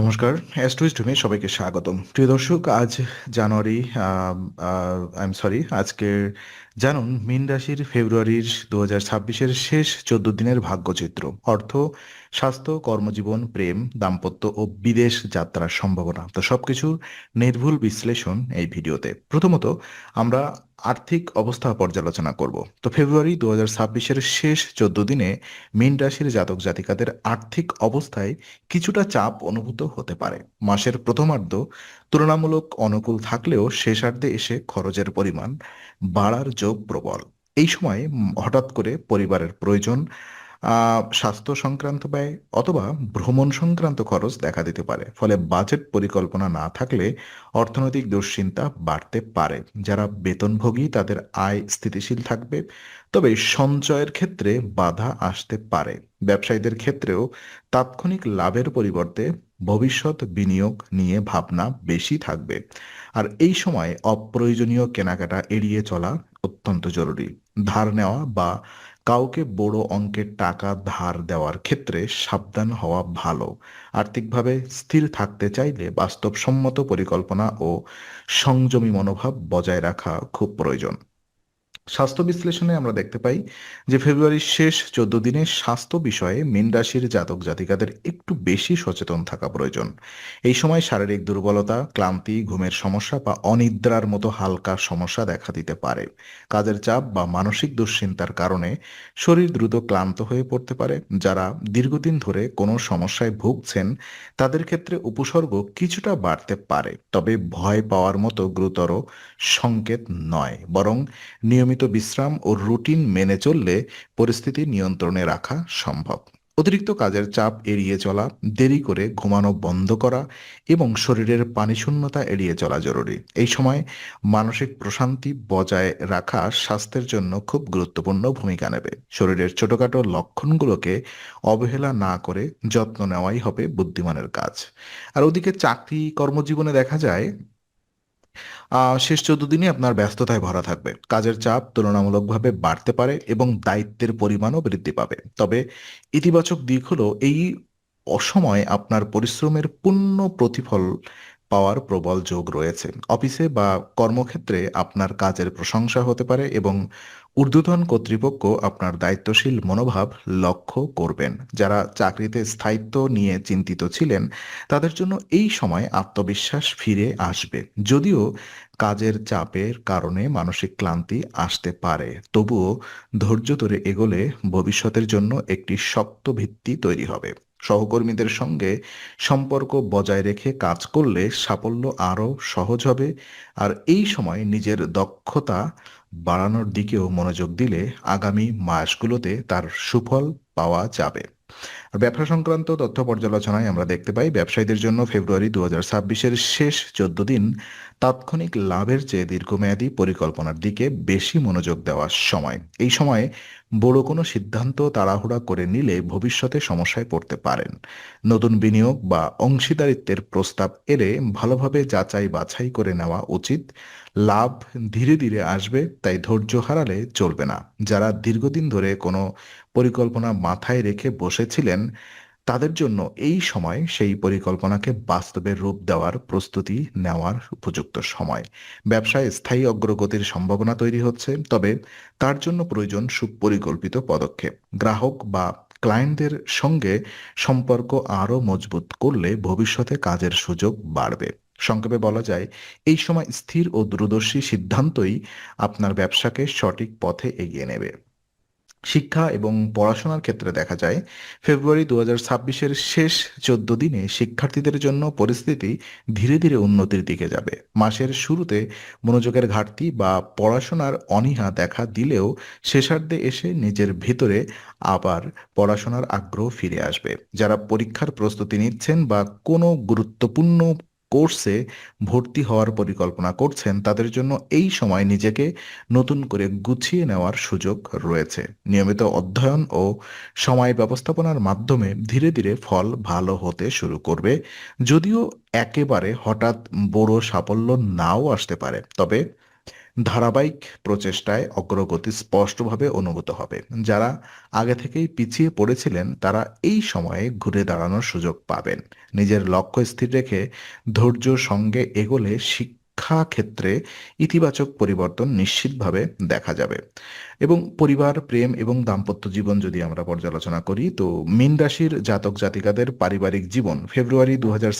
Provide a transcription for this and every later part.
নমস্কার অ্যাস্ট্রোইস্টমে সবাইকে স্বাগতম। প্রিয় দর্শক আজ জানুয়ারি আই এম সরি আজকের জানুন, মীন রাশির ফেব্রুয়ারির দু ছাব্বিশের শেষ চোদ্দ দিনের ভাগ্যচিত্র। অর্থ, স্বাস্থ্য, কর্মজীবন, প্রেম, দাম্পত্য ও বিদেশ যাত্রার সম্ভাবনা। তো সবকিছুর নির্ভুল বিশ্লেষণ এই ভিডিওতে। প্রথমত, আমরা আর্থিক অবস্থা পর্যালোচনা করব। তো ফেব্রুয়ারি দু ছাব্বিশের শেষ চোদ্দ দিনে মীন রাশির জাতক জাতিকাদের আর্থিক অবস্থায় কিছুটা চাপ অনুভূত হতে পারে। মাসের প্রথমার্ধ তুলনামূলক অনুকূল থাকলেও শেষার্ধে এসে খরচের পরিমাণ বাড়ার যোগ প্রবল। এই সময় হঠাৎ করে পরিবারের প্রয়োজন স্বাস্থ্য সংক্রান্ত ব্যয় অথবা ভ্রমণ সংক্রান্ত খরচ দেখা দিতে পারে। ফলে বাজেট পরিকল্পনা না থাকলে অর্থনৈতিক দুশ্চিন্তা বাড়তে পারে। যারা বেতনভোগী, তাদের আয় স্থিতিশীল থাকবে, তবে সঞ্চয়ের ক্ষেত্রে বাধা আসতে পারে। ব্যবসায়ীদের ক্ষেত্রেও তাৎক্ষণিক লাভের পরিবর্তে ভবিষ্যৎ বিনিয়োগ নিয়ে ভাবনা বেশি থাকবে। আর এই সময় অপ্রয়োজনীয় কেনাকাটা এড়িয়ে চলা অত্যন্ত জরুরি। ধার নেওয়া বা কাউকে বড় অঙ্কের টাকা ধার দেওয়ার ক্ষেত্রে সাবধান হওয়া ভালো। আর্থিকভাবে স্থির থাকতে চাইলে বাস্তবসম্মত পরিকল্পনা ও সংযমী মনোভাব বজায় রাখা খুব প্রয়োজন। স্বাস্থ্য বিশ্লেষণে আমরা দেখতে পাই যে ফেব্রুয়ারির শেষ চোদ্দ দিনে স্বাস্থ্য বিষয়ে মীন রাশির জাতক জাতিকাদের একটু বেশি সচেতন থাকা প্রয়োজন। এই সময় শারীরিক দুর্বলতা, ক্লান্তি, ঘুমের সমস্যা বা অনিদ্রার মতো হালকা সমস্যা দেখা দিতে পারে। কাজের চাপ বা মানসিক দুশ্চিন্তার কারণে শরীর দ্রুত ক্লান্ত হয়ে পড়তে পারে। যারা দীর্ঘদিন ধরে কোনো সমস্যায় ভুগছেন, তাদের ক্ষেত্রে উপসর্গ কিছুটা বাড়তে পারে। তবে ভয় পাওয়ার মতো গুরুতর সংকেত নয়। বরং নিয়মিত নিয়মিত বিশ্রাম ও রুটিন মেনে চললে পরিস্থিতি নিয়ন্ত্রণে রাখা সম্ভব। অতিরিক্ত কাজের চাপ এড়িয়ে চলা, দেরি করে ঘুমানো বন্ধ করা এবং শরীরের পানিশূন্যতা এড়িয়ে চলা জরুরি। এই সময় মানসিক প্রশান্তি বজায় রাখা স্বাস্থ্যের জন্য খুব গুরুত্বপূর্ণ ভূমিকা নেবে। শরীরের ছোটখাটো লক্ষণগুলোকে অবহেলা না করে যত্ন নেওয়াই হবে বুদ্ধিমানের কাজ। আর ওদিকে চাকরি কর্মজীবনে দেখা যায় শেষ চোদ্দ দিনই আপনার ব্যস্ততায় ভরা থাকবে। কাজের চাপ তুলনামূলকভাবে বাড়তে পারে এবং দায়িত্বের পরিমাণও বৃদ্ধি পাবে। তবে ইতিবাচক দিক হলো, এই অসময় আপনার পরিশ্রমের পূর্ণ প্রতিফল পাওয়ার প্রবল যোগ রয়েছে। অফিসে বা কর্মক্ষেত্রে আপনার কাজের প্রশংসা হতে পারে এবং ঊর্ধ্বতন কর্তৃপক্ষ আপনার দায়িত্বশীল মনোভাব লক্ষ্য করবেন। যারা চাকরিতে স্থায়িত্ব নিয়ে চিন্তিত ছিলেন, তাদের জন্য এই সময় আত্মবিশ্বাস ফিরে আসবে। যদিও কাজের চাপের কারণে মানসিক ক্লান্তি আসতে পারে, তবুও ধৈর্য ধরে এগোলে ভবিষ্যতের জন্য একটি শক্ত ভিত্তি তৈরি হবে। সহকর্মীদের সঙ্গে সম্পর্ক বজায় রেখে কাজ করলে সাফল্য আরও সহজ হবে। আর এই সময় নিজের দক্ষতা বাড়ানোর দিকেও মনোযোগ দিলে আগামী মাসগুলোতে তার সুফল পাওয়া যাবে। ব্যবসা সংক্রান্ত তথ্য পর্যালোচনায় আমরা দেখতে পাই, ব্যবসায়ীদের জন্য ফেব্রুয়ারি দু হাজার শেষ চোদ্দ দিন তাৎক্ষণিক লাভের চেয়ে দীর্ঘমেয়াদী পরিকল্পনার দিকে বেশি মনোযোগ দেওয়ার সময়। এই সময়ে বড় কোনো সিদ্ধান্ত তাড়াহুড়া করে নিলে ভবিষ্যতে সমস্যায় পড়তে পারেন। নতুন বিনিয়োগ বা অংশীদারিত্বের প্রস্তাব এলে ভালোভাবে যাচাই বাছাই করে নেওয়া উচিত। লাভ ধীরে ধীরে আসবে, তাই ধৈর্য হারালে চলবে না। যারা দীর্ঘদিন ধরে কোনো পরিকল্পনা মাথায় রেখে বসেছিলেন তাদের জন্য এই সময় সেই পরিকল্পনাকে বাস্তবে রূপ দেওয়ার প্রস্তুতি নেওয়ার উপযুক্ত সময়। ব্যবসায় স্থায়ী অগ্রগতির সম্ভাবনা তৈরি হচ্ছে, তবে তার জন্য প্রয়োজন সুপরিকল্পিত পদক্ষেপ। গ্রাহক বা ক্লায়েন্টদের সঙ্গে সম্পর্ক আরও মজবুত করলে ভবিষ্যতে কাজের সুযোগ বাড়বে। সংক্ষেপে বলা যায়, এই সময় স্থির ও দূরদর্শী সিদ্ধান্তই আপনার ব্যবসাকে সঠিক পথে এগিয়ে নেবে। শিক্ষা এবং পড়াশোনার ক্ষেত্রে দেখা যায়, ফেব্রুয়ারি দু হাজার শেষ চোদ্দ দিনে শিক্ষার্থীদের জন্য পরিস্থিতি ধীরে ধীরে উন্নতির দিকে যাবে। মাসের শুরুতে মনোযোগের ঘাটতি বা পড়াশোনার অনীহা দেখা দিলেও শেষার্ধে এসে নিজের ভেতরে আবার পড়াশোনার আগ্রহ ফিরে আসবে। যারা পরীক্ষার প্রস্তুতি নিচ্ছেন বা কোনো গুরুত্বপূর্ণ কোর্সে ভর্তি হওয়ার পরিকল্পনা করছেন, তাদের জন্য এই সময় নিজেকে নতুন করে গুছিয়ে নেওয়ার সুযোগ রয়েছে। নিয়মিত অধ্যয়ন ও সময় ব্যবস্থাপনার মাধ্যমে ধীরে ধীরে ফল ভালো হতে শুরু করবে, যদিও একেবারে হঠাৎ বড় সাফল্য নাও আসতে পারে। তবে ধারাবাহিক প্রচেষ্টায় অগ্রগতি স্পষ্টভাবে অনুভূত হবে। যারা আগে থেকেই পিছিয়ে পড়েছিলেন, তারা এই সময়ে ঘুরে দাঁড়ানোর সুযোগ পাবেন। নিজের লক্ষ্য স্থির রেখে ধৈর্য সঙ্গে এগোলে শিক্ষা ক্ষেত্রে ইতিবাচক পরিবর্তন নিশ্চিতভাবে দেখা যাবে। এবং পরিবার, প্রেম এবং দাম্পত্য জীবন যদি আমরা পর্যালোচনা করি, তো মীন রাশির জাতক জাতিকাদের পারিবারিক জীবন ফেব্রুয়ারি দু হাজার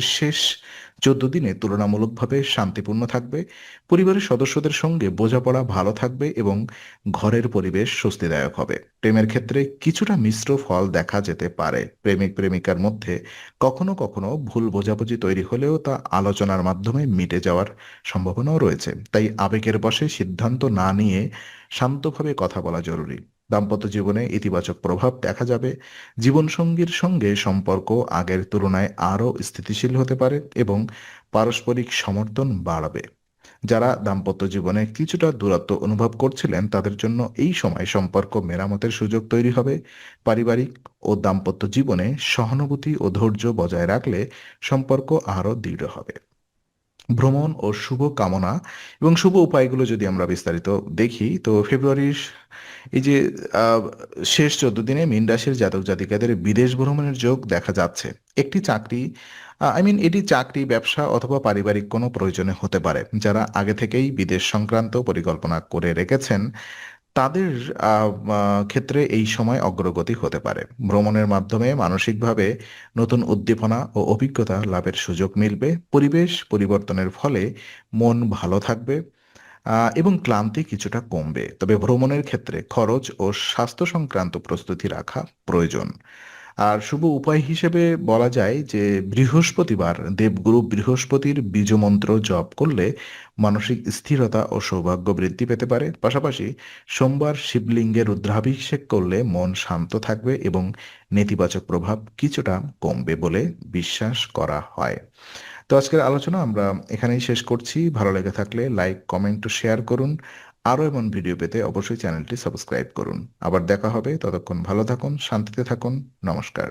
শেষ চোদ্দ দিনে তুলনামূলকভাবে শান্তিপূর্ণ থাকবে। পরিবারের সদস্যদের সঙ্গে বোঝাপড়া ভালো থাকবে এবং ঘরের পরিবেশ স্বস্তিদায়ক হবে। প্রেমের ক্ষেত্রে কিছুটা মিশ্র ফল দেখা যেতে পারে। প্রেমিক, প্রেমিকার মধ্যে কখনো কখনো ভুল বোঝাবুঝি তৈরি হলেও তা আলোচনার মাধ্যমে মিটে যাওয়ার সম্ভাবনাও রয়েছে। তাই আবেগের বশে সিদ্ধান্ত না নিয়ে শান্তভাবে কথা বলা জরুরি। দাম্পত্য জীবনে ইতিবাচক প্রভাব দেখা যাবে। জীবনসঙ্গীর সঙ্গে সম্পর্ক আগের তুলনায় আরও স্থিতিশীল হতে পারে এবং পারস্পরিক সমর্থন বাড়বে। যারা দাম্পত্য জীবনে কিছুটা দূরত্ব অনুভব করছিলেন, তাদের জন্য এই সময় সম্পর্ক মেরামতের সুযোগ তৈরি হবে। পারিবারিক ও দাম্পত্য জীবনে সহানুভূতি ও ধৈর্য বজায় রাখলে সম্পর্ক আরও দৃঢ় হবে। ভ্রমণ ও শুভ কামনা এবং শুভ উপায়গুলো যদি আমরা বিস্তারিত দেখি, তো ফেব্রুয়ারির এই যে শেষ চোদ্দ দিনে মীন রাশির জাতক জাতিকাদের বিদেশ ভ্রমণের যোগ দেখা যাচ্ছে। একটি চাকরি আই মিন এটি চাকরি, ব্যবসা অথবা পারিবারিক কোনো প্রয়োজনে হতে পারে, যারা আগে থেকেই বিদেশ সংক্রান্ত পরিকল্পনা করে রেখেছেন। তাদের ক্ষেত্রে এই সময় অগ্রগতি হতে পারে। ভ্রমণের মাধ্যমে মানসিকভাবে নতুন উদ্দীপনা ও অভিজ্ঞতা লাভের সুযোগ মিলবে। পরিবেশ পরিবর্তনের ফলে মন ভালো থাকবে এবং ক্লান্তি কিছুটা কমবে। তবে ভ্রমণের ক্ষেত্রে খরচ ও স্বাস্থ্য সংক্রান্ত প্রস্তুতি রাখা প্রয়োজন। আর শুভ উপায় হিসেবে বলা যায় যে, বৃহস্পতিবার দেবগুরু বৃহস্পতির বীজমন্ত্র জপ করলে মানসিক স্থিরতা ও সৌভাগ্য বৃদ্ধি পেতে পারে। পাশাপাশি সোমবার শিবলিঙ্গের রুদ্রাভিষেক করলে মন শান্ত থাকবে এবং নেতিবাচক প্রভাব কিছুটা কমবে বলে বিশ্বাস করা হয়। তো আজকের আলোচনা আমরা এখানেই শেষ করছি। ভালো লেগে থাকলে লাইক, কমেন্ট, শেয়ার করুন। আরও এমন ভিডিও পেতে অবশ্যই চ্যানেলটি সাবস্ক্রাইব করুন। আবার দেখা হবে ততক্ষণ ভালো থাকুন, শান্তিতে থাকুন। নমস্কার।